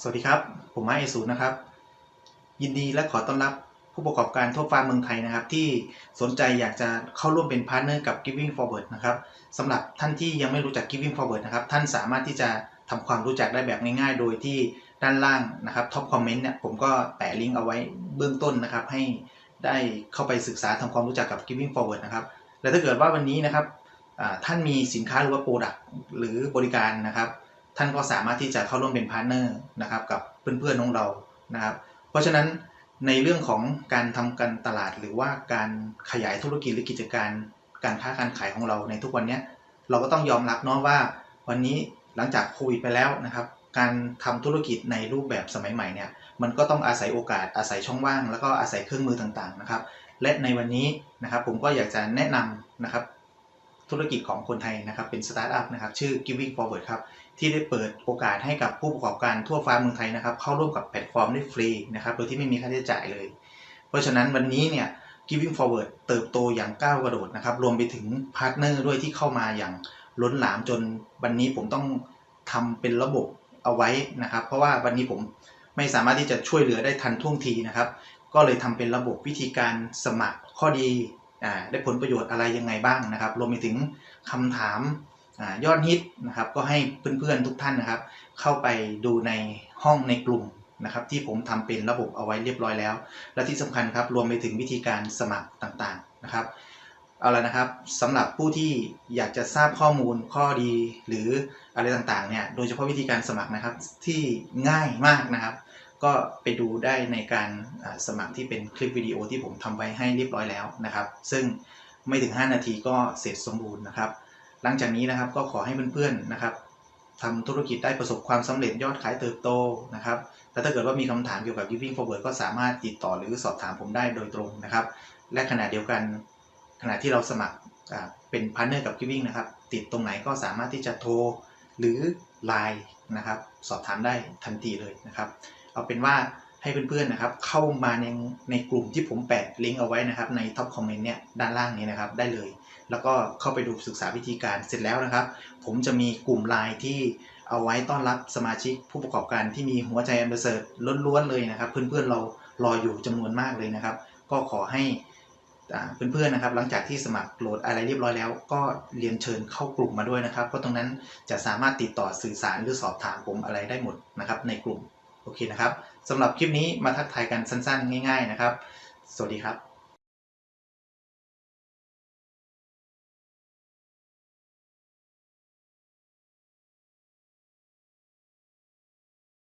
สวัสดีครับ ผมมาเอศูนย์นะครับ ยินดีและขอต้อนรับผู้ประกอบการทั่วฟ้าเมืองไทยนะครับ ที่สนใจอยากจะเข้าร่วมเป็นพาร์ทเนอร์กับ Giving Forward นะครับสำหรับท่านที่ยังไม่รู้จัก Giving Forward นะครับ ท่านสามารถที่จะทำความรู้จักได้แบบง่ายๆ โดยที่ด้านล่างนะครับท็อปคอมเมนต์เนี่ยผมก็แปะลิงก์เอาไว้เบื้องต้นนะครับ ให้ได้เข้าไปศึกษาทำความรู้จักกับ Giving Forward นะครับและถ้าเกิดว่าวันนี้นะครับท่านมีสินค้าหรือว่าโปรดักต์หรือบริการนะครับ ท่านก็สามารถที่จะเข้าร่วมเป็นพาร์ทเนอร์นะครับกับเพื่อนๆของเรานะครับ เพราะฉะนั้นในเรื่องของการทำการตลาดหรือว่าการขยายธุรกิจหรือกิจการ การค้าการขายของเราในทุกวันนี้เราก็ต้องยอมรับเนาะว่า วันนี้หลังจากโควิดไปแล้วนะครับ การทำธุรกิจในรูปแบบสมัยใหม่เนี่ยมันก็ต้องอาศัยโอกาสอาศัยช่องว่าง แล้วก็อาศัยเครื่องมือต่างๆนะครับ และในวันนี้นะครับผมก็อยากจะแนะนำนะครับ ธุรกิจของคนไทยนะครับเป็นสตาร์ทอัพนะครับชื่อ Giving Forward ครับที่ได้เปิดโอกาสให้กับผู้ประกอบการทั่วฟ้าเมืองไทยนะครับเข้าร่วมกับแพลตฟอร์มได้ฟรีนะครับโดยที่ไม่มีค่าใช้จ่ายเลย เพราะฉะนั้นวันนี้เนี่ย Giving Forward เติบโตอย่างก้าวกระโดดนะครับรวมไปถึงพาร์ทเนอร์ด้วยที่เข้ามาอย่างล้นหลามจนวันนี้ผมต้องทำเป็นระบบเอาไว้นะครับ เพราะว่าวันนี้ผมไม่สามารถที่จะช่วยเหลือได้ทันท่วงทีนะครับ ก็เลยทำเป็นระบบวิธีการสมัครข้อดี ได้ผลประโยชน์อะไรยังไงบ้างนะครับ รวมไปถึงคำถามอยอดฮิตนะครับ ก็ให้เพื่อนๆทุกท่านนะครับ เข้าไปดูในห้องในกลุ่มนะครับ ที่ผมทำเป็นระบบเอาไว้เรียบร้อยแล้ว และที่สำคัญครับรวมไปถึงวิธีการสมัครต่างๆนะครับเอาละนะครับสำหรับผู้ที่อยากจะทราบข้อมูลข้อดีหรืออะไรต่างๆเนี่ยโดยเฉพาะวิธีการสมัครนะครับที่ง่ายมากนะครับ ก็ไปดูได้ในการสมัครที่เป็นคลิปวิดีโอที่ผมทำไว้ให้เรียบร้อยแล้วนะครับ ซึ่งไม่ถึง 5 นาทีก็เสร็จสมบูรณ์นะครับ หลังจากนี้นะครับก็ขอให้เพื่อนๆนะครับทำธุรกิจได้ประสบความสำเร็จยอดขายเติบโตนะครับและถ้าเกิดว่ามีคำถามเกี่ยวกับ Giving Forward ก็สามารถติดต่อหรือสอบถามผมได้โดยตรงนะครับ และขณะเดียวกันขณะที่เราสมัครเป็นพาร์ทเนอร์กับ Giving นะครับ ติดตรงไหนก็สามารถที่จะโทรหรือ Line นะครับ สอบถามได้ทันทีเลยนะครับ เอาเป็นว่าให้เพื่อนๆนะครับ เข้ามาในในกลุ่มที่ผมแปะลิงก์เอาไว้นะครับ ในท็อปคอมเมนต์เนี่ยด้านล่างนี้นะครับได้เลย แล้วก็เข้าไปดูศึกษาวิธีการเสร็จแล้วนะครับ ผมจะมีกลุ่มไลน์ที่เอาไว้ต้อนรับสมาชิกผู้ประกอบการที่มีหัวใจอันประเสริฐล้วนๆเลยนะครับ เพื่อนๆเรารออยู่จำนวนมากเลยนะครับ ก็ขอให้เพื่อนๆนะครับ หลังจากที่สมัครโหลดอะไรเรียบร้อยแล้ว ก็เรียนเชิญเข้ากลุ่มมาด้วยนะครับ เพราะตรงนั้นจะสามารถติดต่อสื่อสารหรือสอบถามผมอะไรได้หมดนะครับ ในกลุ่ม โอเคนะครับสำหรับคลิปนี้มาทักทายกันสั้นๆ ง่าย ๆนะครับ สวัสดีครับ